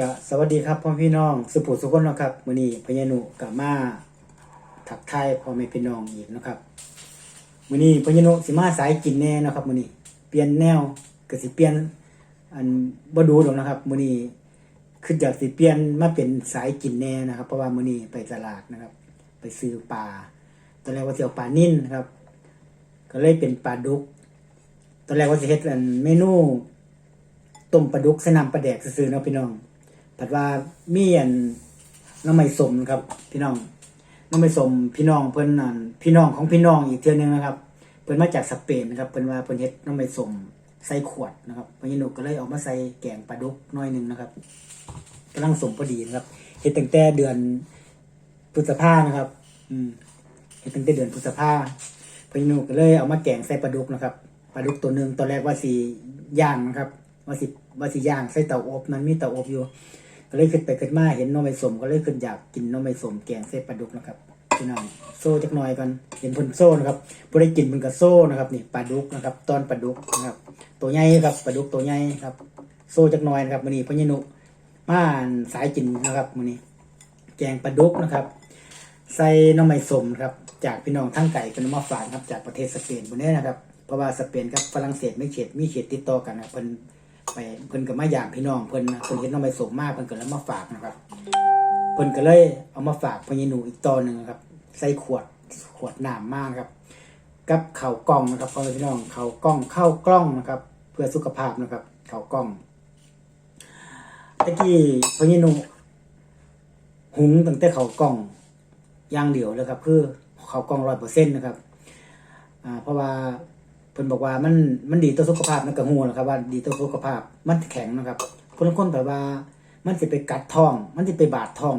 ก็สวัสดีครับพ่อพี่น้องสุภูสุคนนะครับมือนี้พญานุกับมาทักไทยพ่อแม่พี่น้องอีกนะครับมือนี้พญานุสิมาสายกินแน่นะครับมือนี้เปลี่ยนแนวก็สิเปลี่ยนอันบ่ดูดอกนะครับมือนี้คืออยากสิเปลี่ยนมาเป็นสายกินแน่นะครับ เพราะว่ามือนี้ไปตลาดนะครับ ไปซื้อปลาตอนแรกว่าสิเอาปลานิ่นนะครับ ก็เลยเป็นปลาดุก ตอนแรกว่าสิเฮ็ดอันเมนูต้มปลาดุกใส่น้ำปลาแดกซื่อๆเนาะพี่น้อง ผัดว่ามีอันน้ำไม่สมครับ พี่น้องน้ำไม่สมพี่น้องเพิ่นนั่นพี่น้องของพี่น้องอีกเทือนึงนะครับ เพิ่นมาจากสเปนนะครับเพิ่นว่าเพิ่นเฮ็ดน้ำไม่สมใส่ขวดนะครับพญานุก็เลยเอามาใส่แกงปลาดุกน้อยหนึ่งนะครับกำลังสมพอดีนะครับเฮ็ดตั้งแต่เดือนพฤษภานะครับ อืมเฮ็ดตั้งแต่เดือนพฤษภาพญานุก็เลยเอามาแกงใส่ปลาดุกนะครับปลาดุกตัวหนึ่งตอนแรกว่าสิย่างนะครับ ว่าสิว่าสิย่างใส่เตาอบมันมีเตาอบอยู่ ก็เลยขึ้นไปขึ้นมาเห็นน้องไม่สมก็เลยขึ้นอยากกินน้องไม่สมแกงใส่ปลาดุกนะครับพี่น้องโซ่จักหน่อยกันเห็นพนโซ่นะครับบ่ได้กินเพิ่นก็โซ่นะครับนี่ปลาดุกนะครับ ตอนปลาดุกนะครับ ตัวใหญ่ครับปลาดุกตัวใหญ่ครับ โซ่จักหน่อยนะครับมื้อนี้พ่อใหญ่นุม่านสายกินนะครับมื้อนี้แกงปลาดุกนะครับ ใส่น้องไม่สมครับ จากพี่น้องทั้งไก่เป็นมาฝากครับจากประเทศสเปนบนนี้นะครับเพราะว่าสเปนกับฝรั่งเศสไม่เขตมีเขตติดต่อกันนะเพิ่น ไปเพิ่นก็มาอย่างพี่น้องเพิ่นเพิ่นเห็นน้องไม่สมมากเพิ่นก็เลยมาฝากนะครับเพิ่นก็เลยเอามาฝากพญานูอีกตอนหนึ่งครับ ใส่ขวดขวดน้ำมากครับ กับเข่าวกล้องนะครับพ่อแม่พี่น้องเข่าวกล้องเข้ากล้องนะครับ เพื่อสุขภาพนะครับ เข่าวกล้องตะกี้พญานูหุงตั้งแต่เข่าวกล้องอย่างเดียวเลยครับ คือเข่าวกล้องร้อยเปอร์เซ็นต์นะครับ อ่าเพราะว่า เพิ่นบอกว่ามันมันดีต่อสุขภาพมันก็ฮู้นะครับว่าดีต่อสุขภาพมันแข็งนะครับคนละคนแบบว่ามันสิไปกัดท้อง มันสิไปบาดท้อง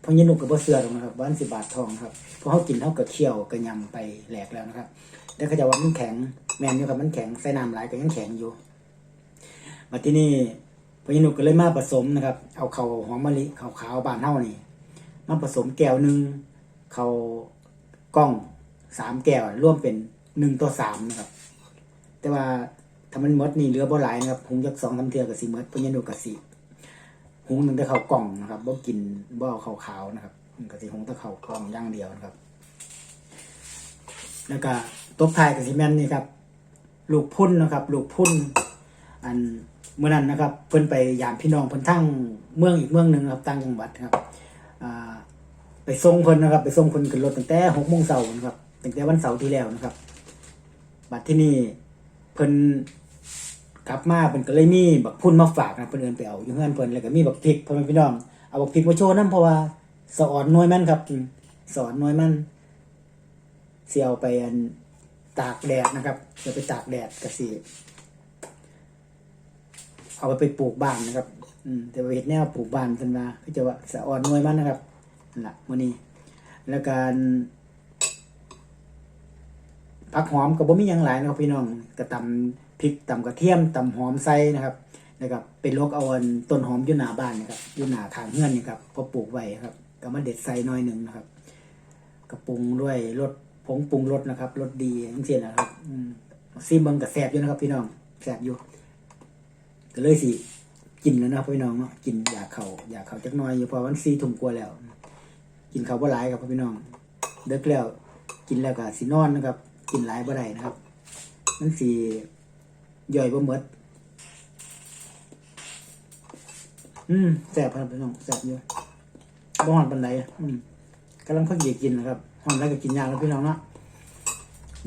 เพราะยนุกกับบ่เสือหรอกนะครับว่ามันสิบาดท้องครับเพราะเขากินเท่ากับเคี่ยวกับยำไปแหลกแล้วนะครับแต่เขาจะว่ามันแข็งแมนอยู่ครับมันแข็งใส่น้ำหลายก็ยังแข็งอยู่มาที่นี่พอยนุกก็เลยมาผสมนะครับ เอาเขาหอมมะลิเขาวขาวบานเท่านี่มาผสมแก้วหนึ่งเขากล้องสามแก้วร่วมเป็น หนึ่งต่อสามนะครับ แต่ว่าถ้ามันมดนี่เหลือบ่หลายนะครับหุงจักสองสาเทื่อกับสิหมดพอยินุกกับสิหุงหนึ่งแต่เขากล่องนะครับบ่กินบ่เอาขาวขาวๆนะครับมันก็สิหุงแต่เขากล่องย่างเดียวนะครับ แล้วก็ตบท้ายกับซีเมนนี่ครับ ลูกพุ่นนะครับ ลูกพุ่น อันเมื่อนั้นนะครับ เพิ่นไปยามพี่น้องเพิ่นทั้งเมืองอีกเมืองหนึ่งครับต่างจังหวัดนะครับไปส่งเพิ่นนะครับ ไปส่งเพิ่นขึ้นรถตั้งแต่หกโมงเช้านะครับตั้งแต่วันเสาร์ที่แล้วนะครับ บัดที่นี่เพิ่นกลับมาเพิ่นก็เลยมีบักพุ่นมาฝากนะเพิ่นเอิ้นไปเอาอยู่เฮือนเพิ่นแล้วก็มีบักพริกพ่อแม่พี่น้องเอาบักพริกมาโชว์นํเพราะว่าสอนน่วยมันครับสอนน่วยมันสิเอาไปอันตากแดดนะครับจะไปตากแดดก็สิเอาไปไปปลูกบ้านนะครับ อืมแต่ว่าเฮ็ดแนวปลูกบ้านเพิ่นว่าก็จะว่าสะอ่อนน่วยมันนะครับนั่นแหละมื้อนี้ แล้วการ ผักหอมก็บ่มีหยังหลายนะครับพี่น้องก็ตำพริกตำกระเทียมตำหอมใส่นะครับนะครับเป็นลกเอาอันต้นหอมอยู่หน้าบ้านนะครับอยู่หน้าทางเฮือนนี่ครับพอปลูกไว้ครับก็มาเด็ดใส่น่อยหนึ่งนะครับกระปรุงด้วยรสผงปรุงรสนะครับรสดีทั้งเสียนะครับอืมซีเบิงกับแสบอยู่นะครับ พี่น้องแสบอยู่ก็เลยสิกินแล้วนะครับพี่น้องเนาะกินอยากเขาอยากเขาจักน่อยอยู่พอวันซีถุ่มกลัวแล้ว กินเขาวบ่หลายครับพี่น้องเด็กแล้วกินแล้วก็สินอนนะครับ กินหลายบ่ได้นะครับ มันสีย่อยบ่หมดอืมแซ่บครับพี่น้องแซ่บอยู่บ่ฮอนปานใดอืมกำลังพักดีกินนะครับฮอนแล้วก็กินยากแล้วพี่น้องนะ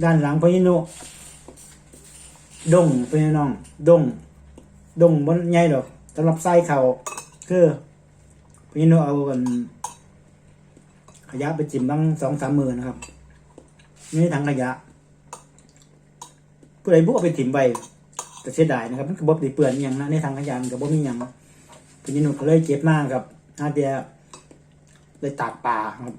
ด้านหลังพญินุดงพี่น้องดงดงบ่ใหญ่ดอกสำหรับใส่เขาคือพญินุเอากันขยะไปจิ้มบ้างสองสามมือนะครับนี่ถังขยะ ผู้ใดบุกเอาไปถิ่มไปแต่เสียดายนะครับมันก็บ่ได้เปื่อนอย่างนะในทางขยะมันก็บ่มีหยังพี่นินุก็เลยเจ็บมากครับอาเดียเลยตากปลาครับ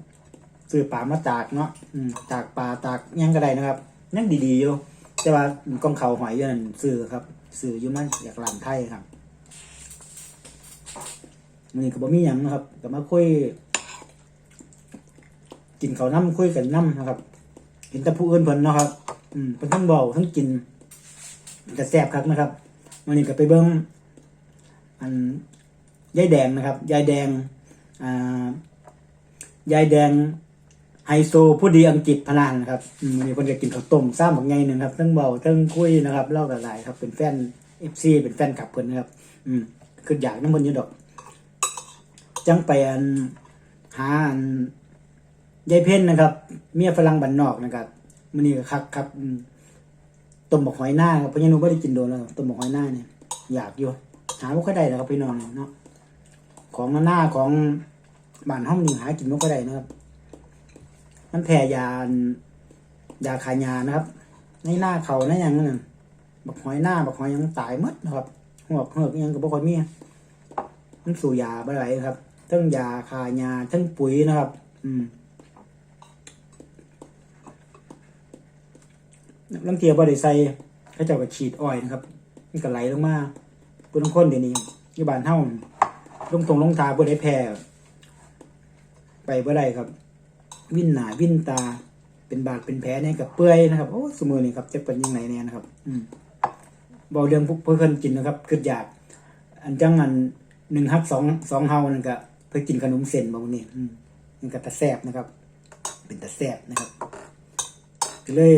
ซื้อปลามาตากเนาะอืมตากปลาตากยังก็ได้นะครับยังดีๆอยู่แต่ว่ากองเขาหอยอยู่นั่นซื้อครับซื้ออยู่มันอยากร้านไทยครับมื้อนี้ก็บ่มีหยังนะครับก็มาคุยกินเขาน้ำคุยกันน้ำนะครับ เห็นแต่ผู้อื่นเพิ่นเนาะครับ อืมเป็นทั้งเบาทั้งกินกระแซบครับนะครับวันนี้ก็ไปเบิ้งอันยายแดงนะครับยายแดงอ่ายายแดงไฮโซผู้ดีอังกฤษพนันนะครับอืมวันนี้คนจะกินข้าวต้มซ้ำบักไงหนึ่งครับทั้งเบาทั้งคุยนะครับเล่ากันหลายครับ เป็นแฟนเอฟซีเป็นแฟนคลับเพิ่นนะครับ อืมคืออยากน้ำมันยู่ดอก จังไปอันหาอันยายเพ่นนะครับ เมียฝรั่งบันนอกนะครับ มันนี่ก็คักครับต้มบักหอยหน้าครับเพราะยังหนูไม่ได้กินโดนแล้วต้มบักหอยหน้าเนี่ยอยากอยู่หาไม่ค่อยได้แล้วครับพี่น้องเนาะของหน้าของบ้านห้องนี่หากินไม่ค่อยได้นะครับ มันแผ่ยานยาขายานะครับ ในหน้าเขาในอย่างนั้นนะบักหอยหน้าบักหอยยังตายมดนะครับหัวเหือกยังกับบ่ค่อยมีมันสู่ยาบ่ไหวครับทั้งยาคายาทั้งปุ๋ยนะครับ อืม ลังเทียบ่ได้ใส่เขาจ้าก็ฉีดอ้อยนะครับ มันก็ไหลลงมาปุ้นคนเดี๋ยวนี้อยู่บ้านเฮาลงตรงลงตาบ่ได้แพ้ไปบ่ได้ครับ วิ่นหนาวิ่นตา เป็นบาดเป็นแผลเนี่ยกับเปื่อยนะครับโอ้สมือนี่ครับจะเป็นยังไงเนี่ยนะครับ อืมบอกเรื่องพวกเพื่อนกินนะครับคืออยาก อันจังอันหนึ่งฮักสองสองเฮานั่นก็เพื่อกินขนมเส้นบางนี่อืมมันก็ตะแซบนะครับ เป็นตะแซบนะครับก็เลย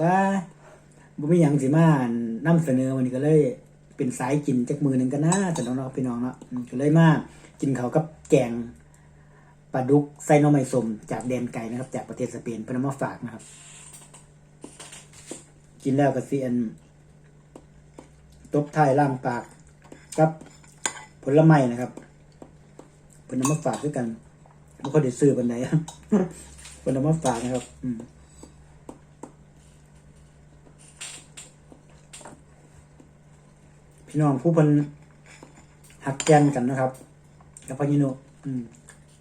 ว่าบ่มีหยังสิมานํเสนอวันนี้ก็เลย เป็นสายกินจักมือหนึ่งก็น่าแต่น้องๆพี่น้องเนาะอืมก็เลยมากินเขาวกับแกงปลาดุกไส้หน้องไม้สมจากแดนไก่นะครับ จากประเทศสเปนเพิ่นเอามาฝากนะครับ กินแล้วก็สิอันตบท้ายล่างปากกับผลไม้นะครับเพิ่นเอามาฝากด้วยกันบ่ค่อยได้ซื้อปานใด เพิ่นเอามาฝากนะครับ อืม พี่น้องผู้เพิ่นหักแกนกันนะครับ กับพายิโนอืม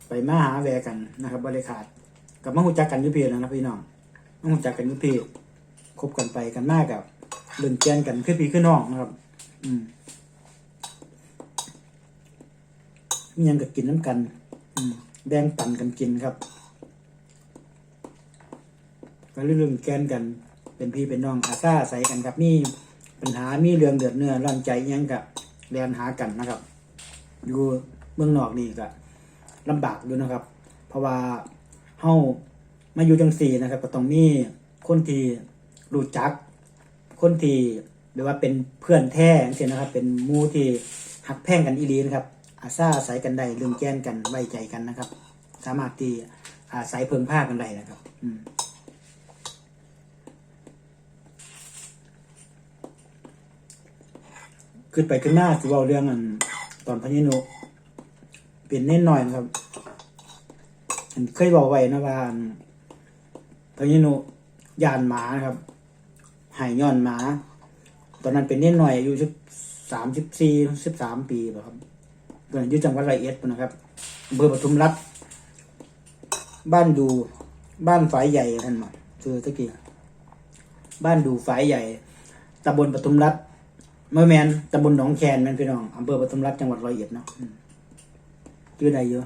ไปมาหาแวกันนะครับบริขาดกับมาหูจักกันยุพีนะครับพี่น้องมาหูจักกันยุพีคบกันไปกันมากกับเล่นแกนกันขึ้นพี่ขึ้นน้องนะครับ อืมมียังกับกินน้ำกัน อืมแบงปั่นกันกินครับก็เรื่องแกนกัน เป็นพี่เป็นน้องอาซาใส่กันครับมี่ ปัญหามีเรื่องเดือดเนื้อร้อนใจยังกับเรียนหากันนะครับ อยู่เมืองนอกนี่ก็ลำบากอยู่นะครับ เพราะว่าเฮามาอยู่จังสี่นะครับ ก็ต้องมีคนที่รู้จัก คนที่หรือว่าเป็นเพื่อนแท้จังซี่นะครับ เป็นมูที่หักแพ่งกันอีหลีนะครับ อาซาอาศัยกันได้เรื่องแก้นกันไว้ใจกันนะครับ สามารถที่อาศัยเพิงผ้ากันได้นะครับ อืม ขึ้นไปขึ้นหน้าสิเว่าเรื่องอัน ตอนพญานุเป็นเน้นหน่อยนะครับเคยบอกไว้นะว่าอันพญานุยานหมานะครับหายย้อนหมา ตอนนั้นเป็นเน้นหน่อยอายุสิบสามสิบสี่สิบสามปีป่ะครับตอนนั้นอยู่จังหวัดร้อยเอ็ดพุ่นนะครับอำเภอปทุมรัฐบ้านดูบ้านฝายใหญ่ท่านมาคือตะกี้บ้านดูฝายใหญ่ตำบลปทุมรัฐ เมื่อแมนตำบลหนองแคนแมนพี่น้องอำเภอปทุมรัฐจังหวัดร้อยเอ็ดเนาะชื่อใดเยอะ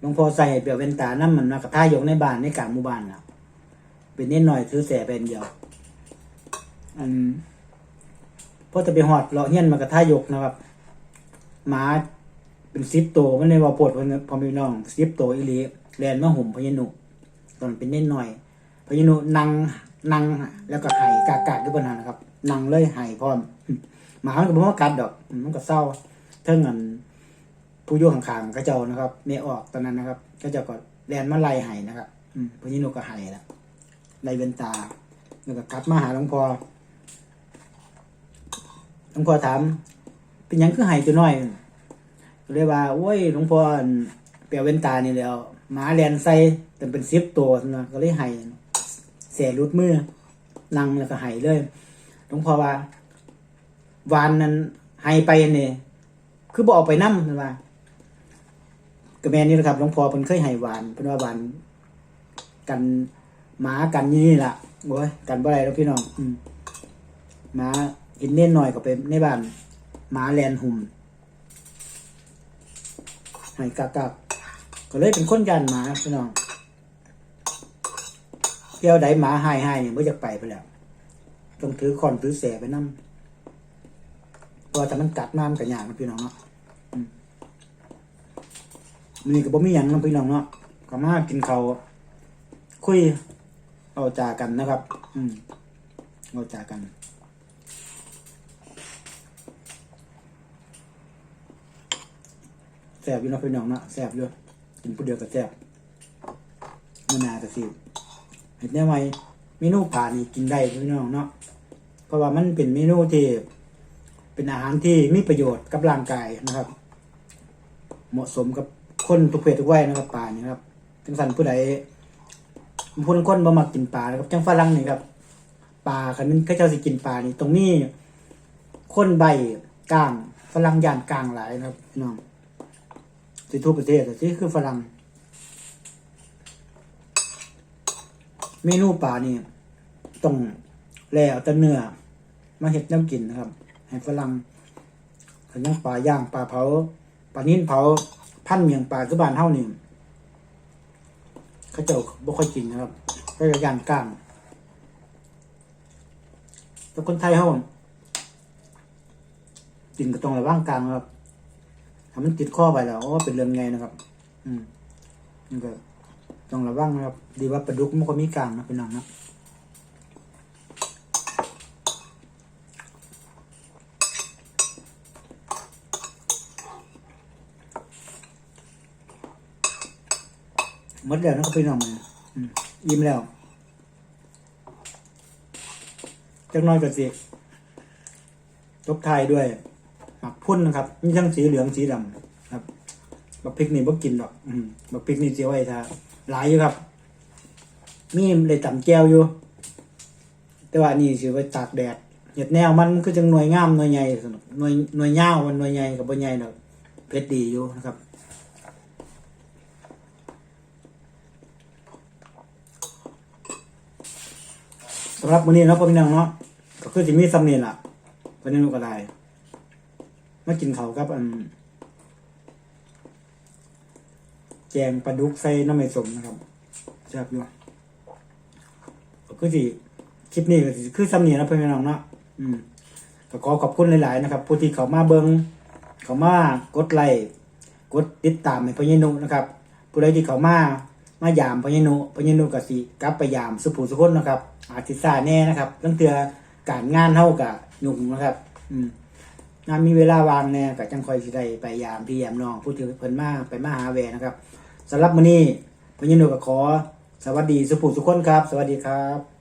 หลวงพ่อใส่เปียวเวนตานั่นมันนะกระท่ายกในบ้านในกลางหมู่บ้านนะเป็นนิดหน่อยถือแสเป็นเดียว อันพอจะไปหอดเลาะเฮี้ยนมากระท่ายกนะครับหมาเป็นซิปโตวมันในว่าปวดพอพอพี่น้องซิปโตวอีหลีแลนมาหุ่มพญานุตอนเป็นนิดหน่อยพญานุนั่งนั่งแล้วก็ไห้กากๆด้วยปัญหานะครับ นั่งเลยไห้พร้อมหมามันก็บ่มากัดดอกอืมมันก็เศร้าเท่าเงินผู้ยู่ข้างๆก็เจ้านะครับเมออกตอนนั้นนะครับ ก็เจ้าก็แลนมาไล่ไห้นะครับอืมพญานุก็ไห้ละไล่เวนตาแล้วก็กลับมาหาหลวงพ่อหลวงพ่อถาม เป็นยังคือไห้ตัวน้อยก็เลยว่าโอ้ยหลวงพ่อเปียวเวนตานี่แล้วหมาแลนใส่แต่เป็นซิปตัวนะก็เลยไห้เสียรุดมือนั่งแล้วก็ไห้เลย ลวงพ่อว่าวานนั้นให้ไปเนี่ยคือบอกไปนั่มว่าก็แม่นี่นะครับหลวงพ่อเพิ่นเคยให้วานเพิ่นว่าวานกันหมากันนี่ล่ะโอ้ยกันบ่ได้แล้วพี่น้องอืมหมากินเน่นหน่อยก็ไปในบ้านหมาแลนหุ่มให้กักกักก็เลยเป็นคนยันหมาพี่น้องเที่ยวใดหมาห้ให้เนี่ยไม่อจะไปไปแล้ว ต้องถือคอนถือแสไปนั่เพราะว่มันกัดมามันก็ยากนะพี่น้องเนาะมมื้อนี้ก็บ่มีหยังนะพี่น้องเนาะก็มากินเขาคุยเอาจากันนะครับ อืมเอาจากันแซ่บอยู่เนาะพี่น้องเนาะแซ่บอยู่กินผู้เดียวก็แซ่บมื้อหน้าก็สิเฮ็ดแนวใหมเมนูป่านี่กินได้พี่น้องเนาะ ราะว่ามันเป็นเมนูที่เป็นอาหารที่มีประโยชน์กับร่างกายนะครับ เหมาะสมกับคนทุกเพศทุกวัยนะครับปลานี่ครับจังสันผู้ใดผู้คนบ่มักกินปลานะครับจังฝรั่งนี่ครับปลาคันมันเขาเจ้าสิกินปลานี่ตรงนี้คนใบกลางฝรั่งย่านกลางหลายนะครับพี่น้องสิทั่วประเทศที่คือฝรั่งเมนูปลานี่ต้องแล้วแต่เนื้อ มาเฮ็ดน้ำกินนะครับให้ฝรั่งขันยังปลาย่างปลาเผาปลานิ้นเผาพันเมียงปลาคือบ้านเฮานี่เขาเจ้าบ่ค่อยกินนะครับก็จะย่างก้างแต่คนไทยเฮากินก็ต้องระวังกลางนะครับถ้ามันติดข้อไปแล้วโอ้เป็นเรื่องไงนะครับ อืมนี่ก็ต้องระวังนะครับ ดีว่าปลาดุกมันก็มีกลางนะพี่น้องนะ มดแล้วนะครับพี่น้องมายิ้มแล้วจักหน้อยก็สิตบไทยด้วยหมักพุ่นนะครับมีทั้งสีเหลืองสีดำครับบักพริกนี่บ่กินดอกบักพริกนี่เสียไว้ถ้าหลายอยู่ครับ มีเลยตำแก้วอยู่ แต่ว่านี่สิไว้ตากแดดเห็ดแนวมันคือจังหน่วยงามหน่วยใหญ่สนุกหน่วยหน่วยยาวมันหน่วยใหญ่กับบ่วยใหญ่ดอกเผ็ดดีอยู่นะครับ สำหรับมื้อนี้เนาะพ่อพี่น้องเนาะก็คือสิมีซ้ำนี่ล่ะวันนี้หนูก็ได้มากินเขากับอันแกงปลาดุกใส่น้ำมันสมนะครับแซ่บอยู่ก็คือสิคลิปนี้ก็สิคือซ้ำนี่นะพ่อพี่น้องเนาะอืมก็ขอขอบคุณหลาย ๆ นะครับ ผู้ที่เขามาเบิงเขามากดไลค์กดติดตามให้พ่อใหญ่นุนะครับ ผู้ใดที่เขามา มายามพญานุพญานุก็สิกลับไปยามสุภูสุคนนะครับ อาทิสาแน่นะครับตั้งเตือการงานเท่ากับยุ่งนะครับ อืมงานมีเวลาวางแน่กับจังคอยสิได้ไปยามพี่ยามน้องพูดถึงเพิ่นมาไปมาหาแวนะครับสำหรับมื้อนี้พ่อใหญ่นุก็ขอ สวัสดีสุภูสุคนครับ สวัสดีครับ